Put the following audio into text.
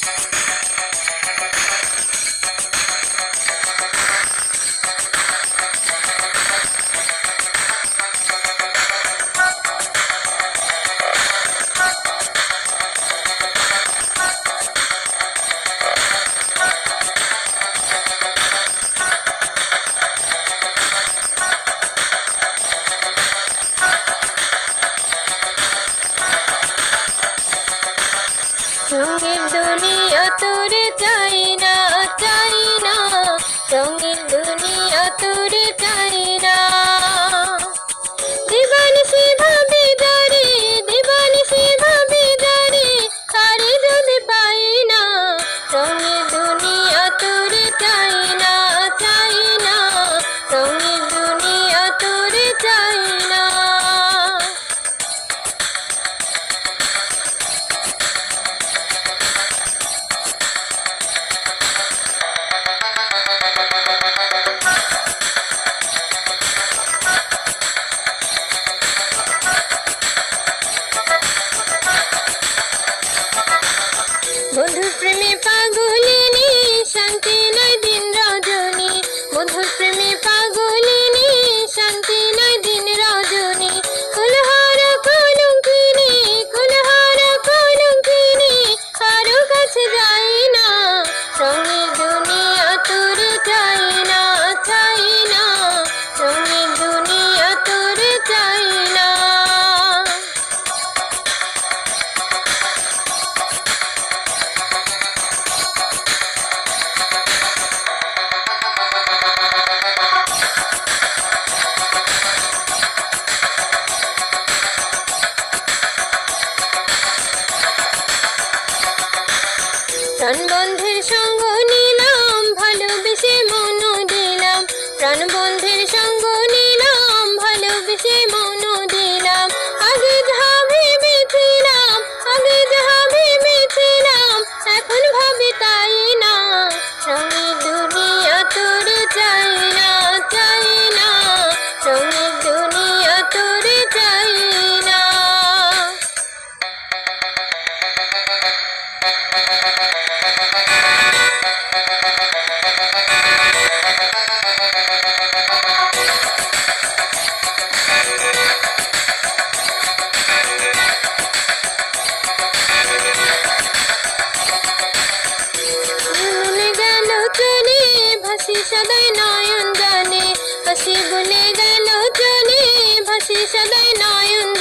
Bye. রঙিন দুনিয়া তোরে চাই না চাই না রঙিন দুনিয়া তোরে চাই না 人。প্রাণবন্ধের সঙ্গ নিলাম ভালোবেসে মন দিলাম। প্রাণবন্ধের সঙ্গ নিলাম ভালোবেসে মন सदन्दानी हसि भगि हसि सदा नयन्